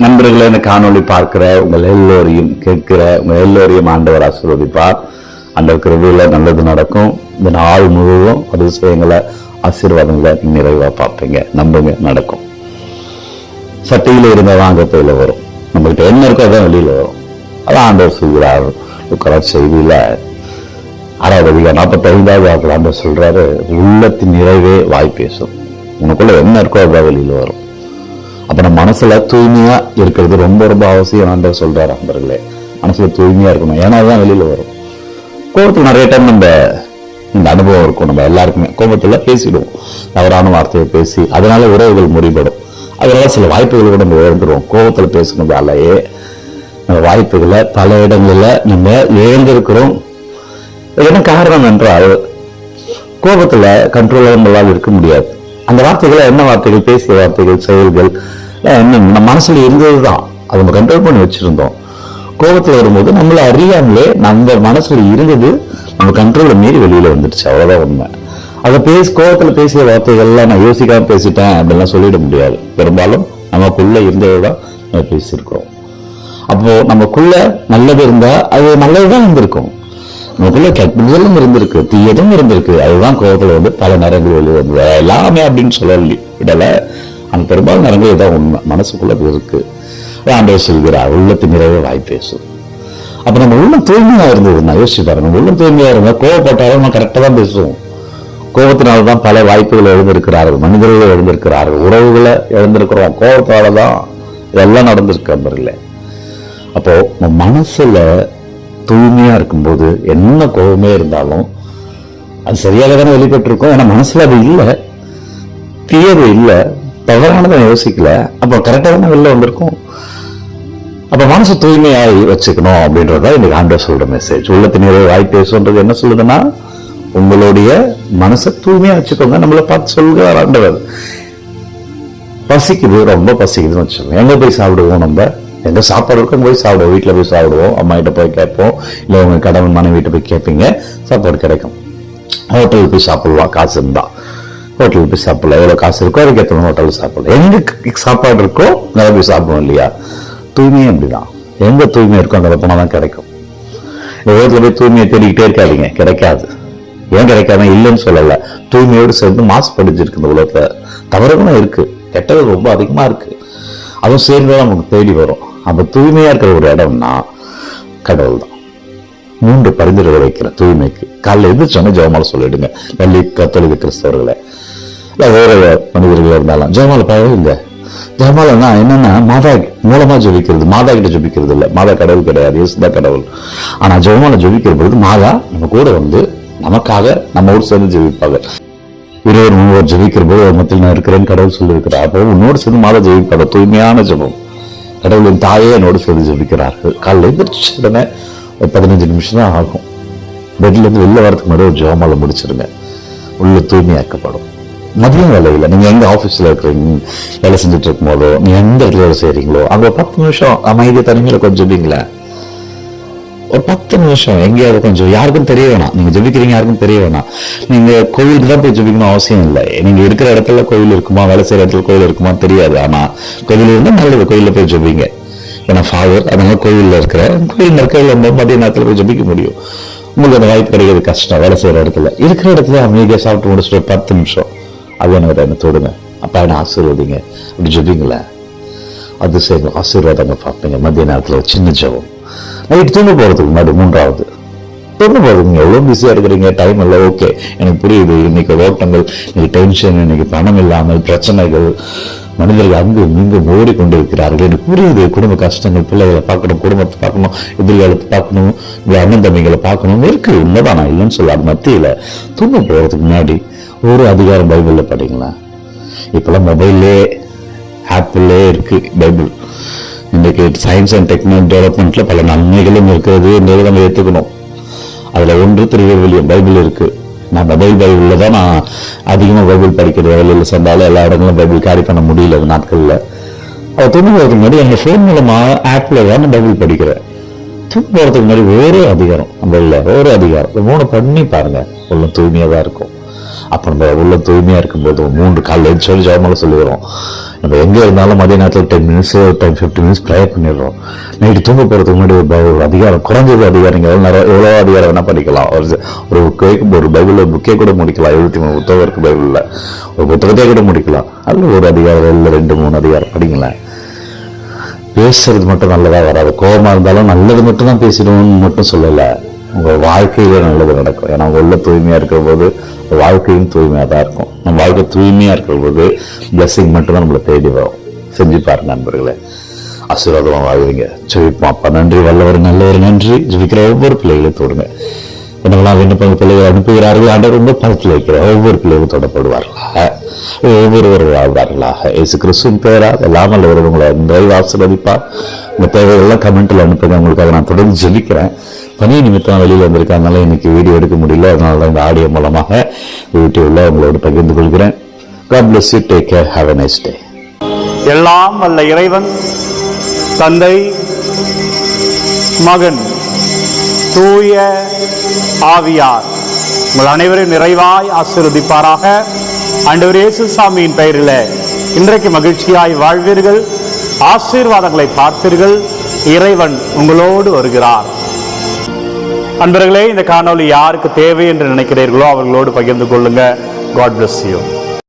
நண்பர்களே இந்த காணொளி பார்க்கிற உங்கள் எல்லோரையும் கேட்கிற உங்கள் எல்லோரையும் ஆண்டவர் ஆசீர்வதிப்பார். அந்த கிருபையில நல்லது நடக்கும். இந்த நாள் முழுவதும் அதிசயங்களை ஆசீர்வாதங்களை நிறைவாக நிறைவா பார்ப்பீங்க. நம்புங்க நடக்கும். சட்டையில இருந்த வாங்கப்பையில வரும். நம்மகிட்ட என்ன இருக்கோ அதான் வெளியில வரும். அதான் ஆண்டவர் செய்கிறார் உட்கார செய்தியில ஆறாவது அதிகாரம் நாற்பத்தி வாக்கில் ஆண்டவர் சொல்றாரு உள்ளத்தின் நிறைவே வாய் பேசும். உனக்குள்ள என்ன இருக்கோ அதான் வெளியில வரும். அப்ப நம்ம மனசுல தூய்மையா இருக்கிறது ரொம்ப ரொம்ப அவசியம் ஆண்டவர் சொல்றாரு அன்பர்களே. மனசில் தூய்மையா இருக்கணும். ஏன்னா அதுதான் வெளியில வரும். கோபத்துல நிறைய டைம் நம்ம இந்த அனுபவம் இருக்கும். நம்ம எல்லாருக்குமே கோபத்துல பேசிடுவோம். தவறான வார்த்தையை பேசி அதனால உறவுகள் முறிபடும். அதனால சில வாய்ப்புகள் கூட நம்ம இழந்துருவோம். கோபத்துல பேசுனதாலேயே நம்ம வாய்ப்புகளை பல இடங்களில் நம்ம இழந்திருக்கிறோம். என்ன காரணம் என்றால் கோபத்துல கண்ட்ரோலாக நம்மளால் இருக்க முடியாது. அந்த வார்த்தைகளை என்ன வார்த்தைகள்? பேசிய வார்த்தைகள் செயல்கள் நம்ம மனசுல இருந்ததுதான். அதை நம்ம கண்ட்ரோல் பண்ணி வச்சிருந்தோம். கோபத்தில் வரும்போது நம்மளை அறியாமலே நம்ம மனசுல இருந்தது நம்ம கண்ட்ரோலை மீறி வெளியில வந்துடுச்சு. அவ்வளோதான் உண்மை. அதை பேசி கோபத்தில் பேசிய வார்த்தைகள்லாம் நான் யோசிக்காமல் பேசிட்டேன் அப்படிலாம் சொல்லிட முடியாது. பெரும்பாலும் நமக்குள்ள இருந்ததுதான் நம்ம பேசியிருக்கிறோம். அப்போ நமக்குள்ளே நல்லது இருந்தா அது நல்லதுதான் இருந்திருக்கும். நமக்குள்ள கெட்டதும் இருந்திருக்கு தீயதும் இருந்திருக்கு. அதுதான் கோபத்தில் வந்து பல நேரங்கள் வெளியே வந்தது எல்லாமே அப்படின்னு சொல்ல விடலை. அந்த பெரும்பாலும் நேரங்கள் இதான் உண்மை. மனசுக்குள்ளே இருக்குது இருக்கு. ஆண்டவர் சொல்கிறார் உள்ளத்து நிறைவே வாய் பேசும். அப்போ நம்ம உள்ளம் தூய்மையாக இருந்ததுன்னா யோசிச்சு பாருங்க நம்ம உள்ளம் இருந்தால் இருந்தா கோவப்பட்டாலும் நம்ம கரெக்டாக தான் பேசுவோம். கோபத்தினால தான் பல வாய்ப்புகள் எழுந்திருக்கிறார்கள் மனிதர்கள் எழுந்திருக்கிறார்கள் உறவுகளை எழுந்திருக்கிறோம். கோபத்தால தான் இதெல்லாம் நடந்திருக்கு நண்பர்களே அப்போது நம்ம மனசில் தூய்மையாக இருக்கும்போது என்ன கோபமே இருந்தாலும் அது சரியாக தானே வெளிப்பட்டிருக்கோம். ஏன்னா மனசில் அது இல்லை. தீயது இல்லை. தவறானதை யோசிக்கல. அப்போ கரெக்டாக தானே வெளில வந்திருக்கும். அப்ப மனசு தூய்மையாய் வச்சுக்கணும் அப்படின்றத இன்னைக்கு ஆண்டவர் சொல்ற மெசேஜ் உள்ளத்தின் நிறைய வாய் பேசுன்றது என்ன சொல்லுதுன்னா உங்களுடைய மனசை தூய்மையாக வச்சுக்கோங்க. நம்மளை பார்த்து சொல்கிறார் ஆண்டவர். பசிக்குது ரொம்ப பசிக்குதுன்னு வச்சுக்கோங்க. எங்க போய் சாப்பிடுவோம் நம்ம? எங்க சாப்பாடு இருக்கோ போய் சாப்பிடுவோம். வீட்டில் போய் சாப்பிடுவோம். அம்மா கிட்ட போய் கேட்போம். இல்லை உங்க கடவுள் மனைவி வீட்டை போய் கேட்பீங்க. சாப்பாடு கிடைக்கும். ஹோட்டலுக்கு போய் சாப்பிடுவோம் காசு இருந்தால் ஹோட்டலில் போய் சாப்பிடலாம் எவ்வளவு காசு இருக்கோ அதுக்கு எத்தனை ஹோட்டலில் சாப்பிடலாம் எங்க சாப்பாடு இருக்கோ நல்லா போய் சாப்பிடுவோம் இல்லையா? தூய்மையும் அப்படிதான் எங்கே தூய்மை இருக்கோ அந்த போனால் தான் கிடைக்கும். இந்த உலகத்துல போய் தூய்மையை தேடிக்கிட்டே இருக்காதீங்க. கிடைக்காது. ஏன் கிடைக்காம? இல்லைன்னு சொல்லலை. தூய்மையோடு சேர்ந்து மாசுபடுத்திருக்கு இந்த உலகத்தில். தவறுகளும் இருக்கு. கெட்டது ரொம்ப அதிகமா இருக்கு. அதுவும் சேர்ந்து தான் நமக்கு தேடி வரும். அப்போ தூய்மையா இருக்கிற ஒரு இடம்னா கடவுள் தான் மூன்று பரிந்துரை வைக்கிற தூய்மைக்கு. காலைல எழுந்திரிச்சோன்னே ஜெவமால சொல்லிடுங்க. நல்லி கத்தோலிக்க கிறிஸ்தவர்களை இல்லை வேற மனிதர்களாக இருந்தாலும். ஜெயமால இல்லை? ஜெயமாலன்னா என்னன்னா மாதா மூலமா ஜபிக்கிறது மாதா கிட்ட ஜபிக்கிறது இல்லை. மாதா கடவுள் கிடையாது இயேசுதான் கடவுள். ஆனா ஜெயமாலை ஜபிக்கிற பொழுது மாதா நம்ம கூட வந்து நமக்காக நம்ம ஊர் சேர்ந்து ஜெபிப்பாங்க. இருவர் மூவர் ஜெபிக்கிற போது ஒரு மத்தியில் நான் இருக்கிறேன் கடவுள் சொல்லியிருக்கிறார். அப்போ உன்னோடு சேர்ந்து மாதா ஜெபிப்பாங்க தூய்மையான ஜெபம். கடவுளின் தாயே என்னோடு சேர்ந்து ஜபிக்கிறார்கள். காலையில் எழுந்திரிச்ச உடனே ஒரு பதினஞ்சு நிமிஷம் தான் ஆகும். பெட்லேருந்து வெளில வரதுக்கு முன்னாடி ஒரு ஜெபமாலை முடிச்சிருங்க. உள்ள தூய்மையாக்கப்படும். மதியம் வேலையில். நீங்க எங்க ஆஃபீஸில் இருக்கிறீங்க? வேலை செஞ்சுட்டு இருக்கும்போதோ நீங்கள் நீங்க எந்த இடத்துல வேலை செய்றீங்களோ அங்க பத்து நிமிஷம் அமைதியா தனிமையில் கொஞ்சம் ஜெபிங்களேன் ஒரு பத்து நிமிஷம் எங்கேயாவது கொஞ்சம் யாருக்கும் தெரிய வேணாம். நீங்க ஜெபிக்கிறீங்க யாருக்கும் தெரிய வேணாம். நீங்க கோவிலுக்கு தான் போய் ஜெபிக்கணும் அவசியம் இல்லை. நீங்க இருக்கிற இடத்துல கோவில் இருக்குமா? வேலை செய்யற இடத்துல கோவில் இருக்குமா தெரியாது. ஆனால் கோவில் இருந்தால் நல்லது. கோயில்ல போய் ஜெபிங்க. ஏன்னா ஃபாதர் அதனால கோவிலில் இருக்கிற கோயில்ல இருக்கிற மதிய நேரத்துல போய் ஜெபிக்க முடியும். உங்களுக்கு அந்த வாய்ப்பு கிடைக்கிறது கஷ்டம். வேலை செய்கிற இடத்துல. இருக்கிற இடத்துல அமைதியாக சாப்பிட்டு முடிச்சுட்டு பத்து நிமிஷம். அது எனக்கு என்ன தொடுங்க. அப்பா என்ன ஆசீர்வதிங்க. அப்படி ஜெபிங்களேன் அது சரி ஆசீர்வாதங்க பார்ப்பீங்க. மதிய நேரத்துல ஒரு சின்ன ஜபம். நைட்டு தூங்க போறதுக்கு முன்னாடி மூன்றாவது. தூங்க போறதுக்கு நீங்க எவ்வளவு பிஸியா இருக்கிறீங்க? டைம் இல்லை ஓகே எனக்கு புரியுது. இன்னைக்கு ஓட்டங்கள் இன்னைக்கு டென்ஷன் இன்னைக்கு பணம் இல்லாமல் பிரச்சனைகள் மனிதர்கள் அங்கு இங்கு ஓடி கொண்டிருக்கிறார்கள் எனக்கு புரியுது குடும்ப கஷ்டங்கள் பிள்ளைகளை பார்க்கணும் குடும்பத்தை பார்க்கணும் எதிர்காலத்தை பார்க்கணும் இந்த அண்ணன் தம்பிகளை பார்க்கணும். இருக்குது உண்மைதான் நான் இல்லைன்னு சொல்லாது மத்தியில தூங்க போறதுக்கு முன்னாடி ஒரு அதிகாரம் பைபிளில் படிங்களா இப்போல்லாம் மொபைல்லே ஆப்பிளே இருக்குது பைபிள். இன்றைக்கி சயின்ஸ் அண்ட் டெக்னாலஜி டெவலப்மெண்ட்டில் பல நன்மைகளும் இருக்கிறதுன்றதை நம்ம ஏற்றுக்கணும் அதில் ஒன்று திருவிவிலியம் பைபிள் இருக்குது நான் மொபைல் பைபிளில் தான் நான் அதிகமாக பைபிள் படிக்கிறது வெளியில் சென்றாலும் எல்லா இடங்களும் பைபிள் கேரி பண்ண முடியல அந்த நாட்களில். அவள் தூங்க போகிறதுக்கு முன்னாடி எங்கள் ஃபோன் மூலமாக ஆப்பில் தான் நான் பைபிள் படிக்கிறேன். தூங்க போகிறதுக்கு முன்னாடி ஒரே அதிகாரம் நம்ம இல்லை ஒரே அதிகாரம். மூணு பண்ணி பாருங்கள் ஒன்றும் தூய்மையாக தான் இருக்கும். அப்போ நம்ம உள்ள தூய்மையாக இருக்கும்போது மூன்று காலையில் எழுந்து சொல்லி ஜாமலாம் சொல்லிடுறோம். நம்ம எங்கே இருந்தாலும் மதிய நேரத்தில் ten minutes time fifty minutes prayer பண்ணிடுறோம். நைட்டு தூங்க போகிறதுக்கு முன்னாடி ஒரு ஒரு அதிகாரம் குறைஞ்சது அதிகாரம் எவ்வளோ நேரம் எவ்வளோ அதிகாரம் வேணால் படிக்கலாம். ஒரு ச- ஒரு கேட்கும் ஒரு பைபிளில் புக்கே கூட முடிக்கலாம். எழுபத்தி மூணு புத்தகம் இருக்குது பைபிளில். ஒரு புத்தகத்தையே கூட முடிக்கலாம். அதில் ஒரு அதிகாரம் இல்லை ரெண்டு மூணு அதிகாரம். படிங்களேன். பேசுறது மட்டும் நல்லதா வராது. கோபமாக இருந்தாலும் நல்லது மட்டும் தான் பேசிடுவோம்னு மட்டும் சொல்லலை. உங்கள் வாழ்க்கையில் நல்லது நடக்கும். ஏன்னா உள்ள தூய்மையாக இருக்கிற போது வாழ்க்கையும் தூய்மையாக தான் இருக்கும். நம்ம வாழ்க்கை தூய்மையா இருக்கிற போது பிளெஸ்ஸிங் மட்டும்தான் நம்மளை தேடி வரும். செஞ்சு பாருங்க நண்பர்களே. ஆசீர்வாதமாக வாழ்வீங்க. ஜெபிப்போம். அப்பா நன்றி. வல்லவர் நல்லவர் நன்றி. ஜெபிக்கிற ஒவ்வொரு பிள்ளைகளையும் தொடுங்க. என்னெல்லாம் விண்ணப்பம் பிள்ளைகள் அனுப்புகிறார்கள் ஆண்டவர் ரொம்ப பணத்தில் வைக்கிற ஒவ்வொரு பிள்ளைகளும் தொடப்படுவார்களாக. ஒவ்வொருவரும் வாழ்வார்களாக. இயேசு கிறிஸ்துவின் பேரா எல்லாம் அல்லவர் உங்களை நிறைவு ஆசீர்வதிப்பார். உங்க தேவைகள்லாம் கமெண்ட்டில் அனுப்புங்க. உங்களுக்காக நான் தொடர்ந்து ஜெபிக்கிறேன். பணி நிமித்தம் வெளியில் வந்திருக்கனால இன்னைக்கு வீடியோ எடுக்க முடியல. அதனால தான் இந்த ஆடியோ மூலமாக யூடியூப்பில் உங்களோட பகிர்ந்து கொள்கிறேன். God bless you. Take எல்லாம் வல்ல இறைவன் தந்தை மகன் தூய ஆவியார். உங்கள் அனைவரையும் நிறைவாய் ஆசீர்வதிப்பாராக. ஆண்டவர் இயேசு சாமியின் பெயரில் இன்றைக்கு மகிழ்ச்சியாய் வாழ்வீர்கள். ஆசீர்வாதங்களை பார்ப்பீர்கள் இறைவன் உங்களோடு வருகிறார். அன்பர்களே இந்த காணொளி யாருக்கு தேவை என்று நினைக்கிறீர்களோ அவர்களோடு பகிர்ந்து கொள்ளுங்க. God bless you